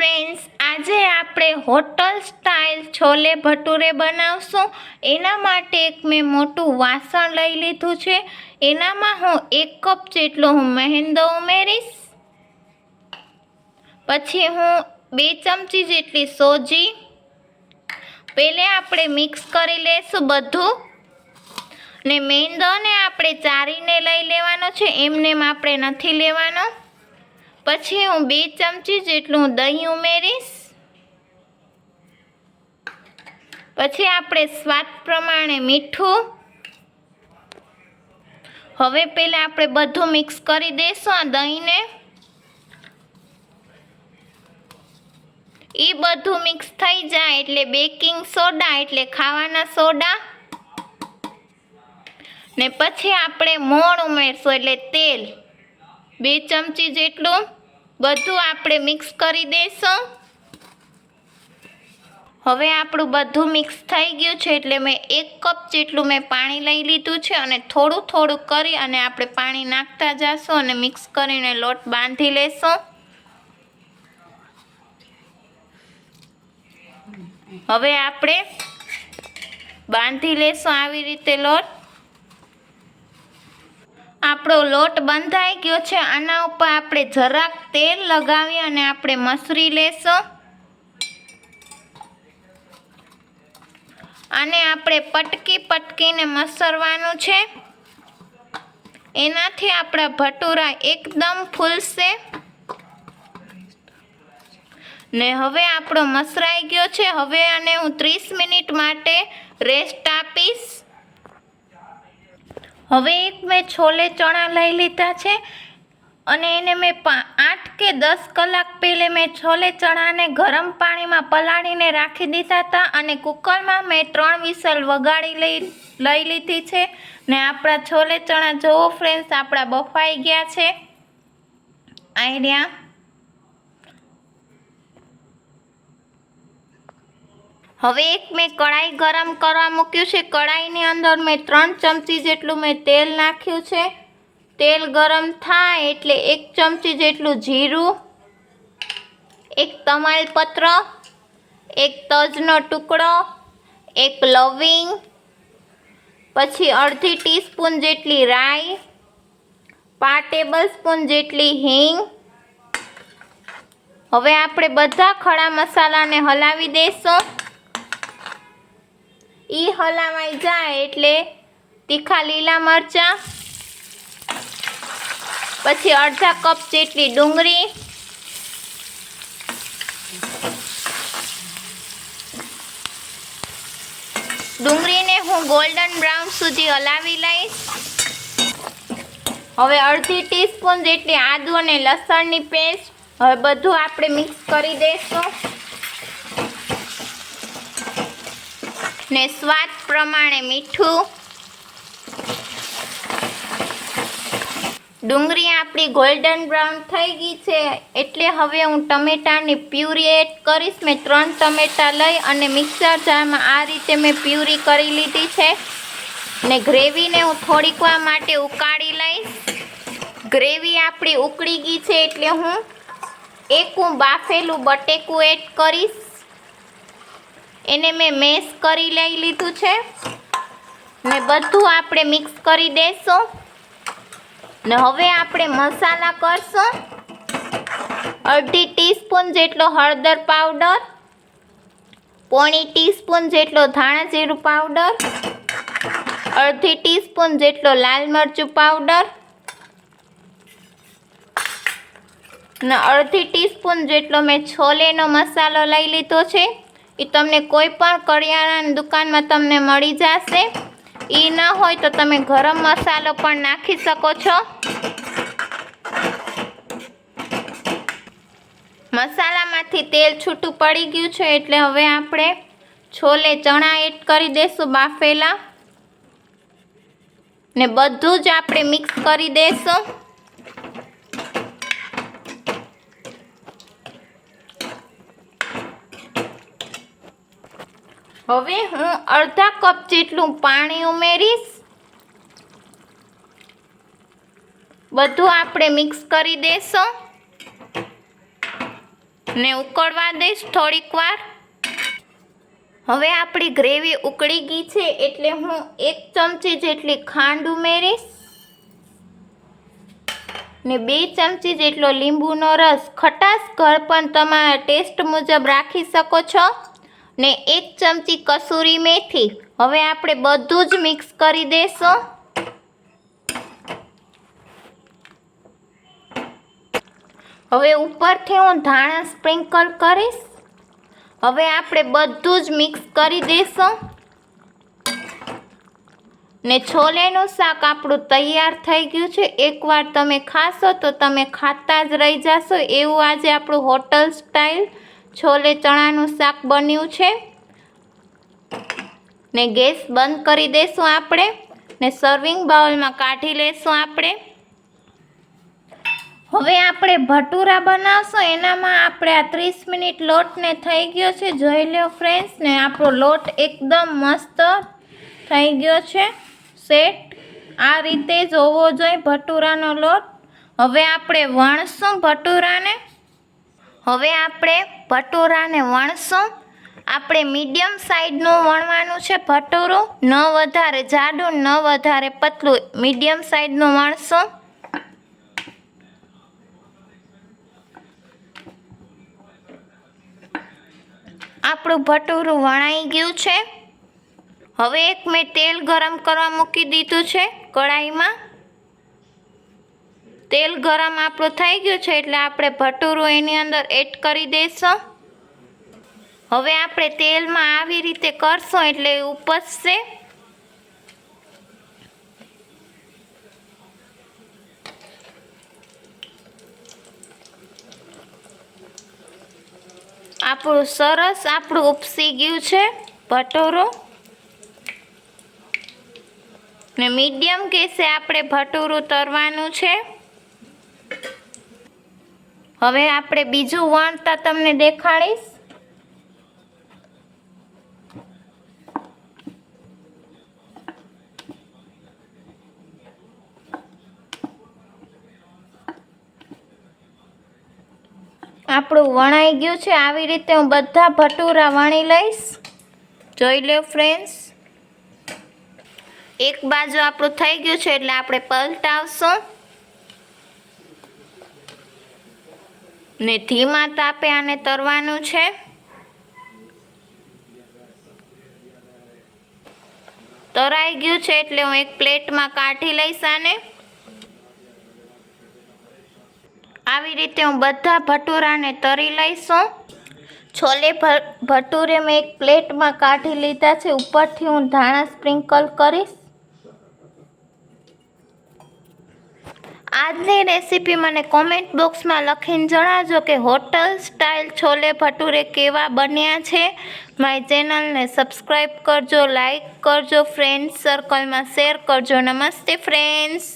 Friends આજે આપણે hotel style chole bhature બનાવશું. એના માટે એક મેં મોટું વાસણ લઈ લીધું છે. એનામાં હું એક કપ જેટલો હું મહેંદો ઉમેરીશ. પછી હું બે ચમચી જેટલી સોજી. પહેલે આપણે મિક્સ કરી લઈશું બધું. ને મેંદોને આપણે ચારીને લઈ લેવાનો છે. એમને આપણે નથી લેવાનો. પછી હું બે ચમચી જેટલું દહીં ઉમેરીશ. પછી આપણે સ્વાદ પ્રમાણે મીઠું. હવે પહેલાં આપણે બધું મિક્સ કરી દઈશું આ દહીંને. એ બધું મિક્સ થઈ જાય એટલે બેકિંગ સોડા એટલે ખાવાના સોડા. ને પછી આપણે મોણ ઉમેરશું એટલે તેલ. બે ચમચી જેટલું બધું આપણે મિક્સ કરી દઈશું હવે આપણું બધું મિક્સ થઈ ગયું છે એટલે મેં એક કપ જેટલું મેં પાણી લઈ લીધું છે અને થોડું થોડું કરી અને આપણે પાણી નાખતા જઈશું અને મિક્સ કરીને લોટ બાંધી લેશું. હવે આપણે બાંધી લેશું આવી રીતે લોટ. આપણો લોટ બંધાઈ ગયો છે. આના ઉપર આપણે જરાક તેલ લગાવી અને આપણે મસરી લેશું. અને આપણે પટકી પટકીને મસરવાનું છે. એનાથી આપણા ભટુરા એકદમ ફૂલશે. ને હવે આપણો મસરાઈ ગયો છે. હવે આને હું ત્રીસ મિનિટ માટે રેસ્ટ આપીશ. હવે એક મેં છોલે ચણા લઈ લીધા છે અને એને મેં આઠ કે દસ કલાક પહેલે મેં છોલે ચણાને ગરમ પાણીમાં પલાળીને રાખી દીધા હતા અને કુકરમાં મેં ત્રણ વિસલ વગાડી લઈ લઈ લીધી છે. ને આપણા છોલે ચણા જોવો ફ્રેન્ડ્સ આપણા બફાઈ ગયા છે. આઈડિયા હવે એક મેં કઢાઈ ગરમ કરવા મૂક્યું છે. કઢાઈની અંદર મેં ત્રણ ચમચી જેટલું મેં તેલ નાખ્યું છે. તેલ ગરમ થાય એટલે એક ચમચી જેટલું જીરું, એક તમાલપત્ર, એક તજનો ટુકડો, એક લવિંગ, પછી અડધી ટીસ્પૂન જેટલી રાઈ, પાંચ ટેબલ સ્પૂન જેટલી હિંગ. હવે આપણે બધા ખડા મસાલાને હલાવી દઈશું ઈ હલાવાઈ જાય એટલે તીખા લીલા મરચાં, પછી અડધા કપ જેટલી ડુંગળી, ડુંગળીને હું ગોલ્ડન બ્રાઉન સુધી હલાવી લઈશ. હવે અડધી ટીસ્પૂન જેટલી આદુ અને લસણની પેસ્ટ હવે બધું આપણે મિક્સ કરી દઈશું. ને સ્વાદ પ્રમાણે મીઠું. ડુંગળી આપણી ગોલ્ડન બ્રાઉન થઈ ગઈ છે, એટલે હવે હું ટમેટાની પ્યુરી એડ કરીશ. મેં ત્રણ ટમેટા લઈ અને મિક્સર જારમાં આ રીતે મેં પ્યુરી કરી લીધી છે. ને ગ્રેવીને હું થોડીક માટે ઉકાળી લઈશ. ગ્રેવી આપણી ઉકળી ગઈ છે, એટલે હું એક હું બાફેલું બટેકું એડ કરીશ. એને મેં મેશ કરી લઈ લીધું છે. ને બધું આપણે મિક્સ કરી દઈશું ને હવે આપણે મસાલા કરશું. અડધી ટીસ્પૂન જેટલો હળદર પાવડર. પોણી ટીસ્પૂન જેટલો ધાણા જીરું પાવડર. અડધી ટીસ્પૂન જેટલો લાલ મરચું પાવડર. ને અડધી ટીસ્પૂન જેટલો મેં છોલેનો મસાલો લઈ લીધો છે. એ તમને કોઈ પણ કરિયાણાની દુકાનમાં તમને મળી જશે. એ ન હોય તો તમે ગરમ મસાલો પણ નાખી શકો છો. મસાલામાંથી તેલ છૂટું પડી ગયું છે એટલે હવે આપણે છોલે ચણા એડ કરી દઈશું બાફેલા. ને બધું જ આપણે મિક્સ કરી દઈશું હવે હું અડધા કપ જેટલું પાણી ઉમેરીશ. બધું આપણે મિક્સ કરી દેશો. ને ઉકળવા દઈશ થોડીક વાર. હવે આપણી ગ્રેવી ઉકળી ગઈ છે એટલે હું એક ચમચી જેટલી ખાંડ ઉમેરીશ. ને બે ચમચી જેટલો લીંબુનો રસ. ખટાશ ઘર પણ તમારા ટેસ્ટ મુજબ રાખી શકો છો. ને એક ચમચી કસૂરી મેથી. હવે આપણે બધું જ મિક્સ કરી દેશું. હવે ઉપરથી હું ધાણા સ્પ્રિંકલ કરીશ. હવે આપણે બધું જ મિક્સ કરી દેશું. ને છોલેનું શાક આપણું તૈયાર થઈ ગયું છે. એકવાર તમે ખાશો તો તમે ખાતા જ રહી જશો. એવું આજે આપણું હોટલ સ્ટાઇલ છોલે ચણાનું શાક બન્યું છે. ને ગેસ બંધ કરી દઈશું આપણે. ને સર્વિંગ બાઉલમાં કાઢી લેશું આપણે. હવે આપણે ભટુરા બનાવશું. એનામાં આપણે આ ત્રીસ મિનિટ લોટને થઈ ગયો છે. જોઈ લો ફ્રેન્ડ્સ ને આપણો લોટ એકદમ મસ્ત થઈ ગયો છે. સેટ આ રીતે જ હોવો જોઈએ ભટુરાનો લોટ. હવે આપણે વણશું ભટુરાને. હવે આપણે ભટુરાને વણશું. આપણે મીડિયમ સાઈઝનું વણવાનું છે ભટુરું. ન વધારે જાડું, ન વધારે પતલું. મીડિયમ સાઈઝનું વણશું. આપણું ભટુરું વણાઈ ગયું છે. હવે એક મેં તેલ ગરમ કરવા મૂકી દીધું છે કઢાઈમાં તેલ ગરમ આપણું થઈ ગયું છે એટલે આપણે ભટુરું એની અંદર એડ કરી દઈશું હવે આપણે તેલમાં આવી રીતે કરશું એટલે ઉપસશે આપણું સરસ આપણું ઉપસી ગયું છે ભટુરું. ને મીડિયમ કેસે આપણે ભટુરું તરવાનું છે. હવે આપણે બીજું વણતા તમને દેખાડીશ. આપણું વણાઈ ગયું છે. આવી રીતે હું બધા ભટુરા વણી લઈશ. જોઈ લો ફ્રેન્ડ્સ એક બાજુ આપણું થઈ ગયું છે એટલે આપણે પલટાવશું. ને ધીમા તાપે આને તરવાનું છે. તરાઈ ગયું છે એટલે હું એક પ્લેટમાં કાઢી લઈશ આને. આવી રીતે હું બધા ભટુરાને તરી લઈશું. છોલે ભટુરે મેં એક પ્લેટમાં કાઢી લીધા છે. ઉપરથી હું ધાણા સ્પ્રિંકલ કરીશ. આજની રેસીપી મને કોમેન્ટ બોક્સમાં લખીને જણાવજો કે હોટલ સ્ટાઇલ છોલે ભટુરે કેવા બન્યા છે. મારી ચેનલને સબસ્ક્રાઈબ કરજો લાઈક કરજો ફ્રેન્ડ્સ સર્કલમાં શેર કરજો. નમસ્તે ફ્રેન્ડ્સ